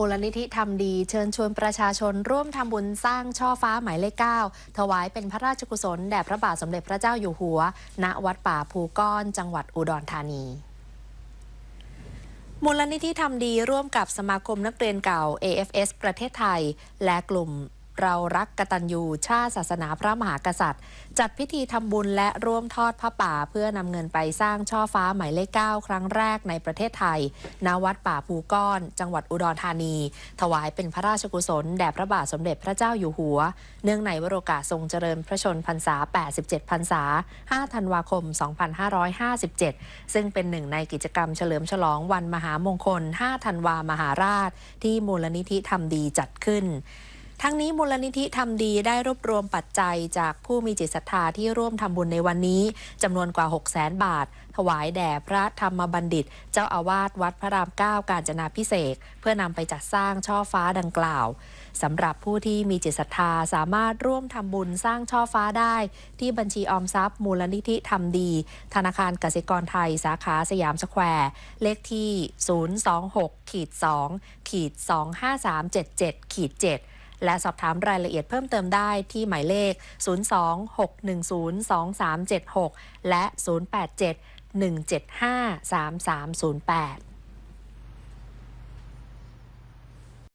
มูลนิธิทำดีเชิญชวนประชาชนร่วมทำบุญสร้างช่อฟ้าหมายเลขเก้าถวายเป็นพระราชกุศลแด่พระบาทสมเด็จพระเจ้าอยู่หัว ณวัดป่าภูก้อนจังหวัดอุดรธานีมูลนิธิทำดีร่วมกับสมาคมนักเรียนเก่า AFS ประเทศไทย และกลุ่ม เรารักกตัญญูชาติศาสนาพระมหากษัตริย์ จัดพิธีทำบุญและร่วมทอดผ้าป่า เพื่อนำเงินไปสร้างช่อฟ้าหมายเลขเก้าครั้งแรกในประเทศไทย ณ วัดป่าภูก้อน จังหวัดอุดรธานี ถวายเป็นพระราชกุศล แด่พระบาทสมเด็จพระเจ้าอยู่หัว เนื่องในวโรกาสทรงเจริญพระชนพรรษา 87 พรรษา 5 ธันวาคม 2557 ซึ่งเป็นหนึ่งในกิจกรรมเฉลิมฉลองวันมหามงคล 5 ธันวามหาราช ที่มูลนิธิทำดีจัดขึ้น ทั้งนี้มูลนิธิทำดีได้รวบรวมปัจจัยจากผู้มีจิตศรัทธาที่ร่วมทำบุญในวันนี้จำนวนกว่า 6 0 0 0 0 0บาท ถวายแด่พระธรรมบัณฑิต เจ้าอาวาสวัดพระรามเก้ากาญจนาพิเศษเพื่อนำไปจัดสร้างช่อฟ้าดังกล่าวสำหรับผู้ที่มีจิตศรัทธาสามารถร่วมทำบุญสร้างช่อฟ้าได้ ที่บัญชีออมทรัพย์มูลนิธิทำดี ธนาคารกสิกรไทยสาขาสยามสแควร์ เลขที่ 026 และสอบถามรายละเอียดเพิ่มเติมได้ที่หมายเลข 026102376 และ 087 175 3308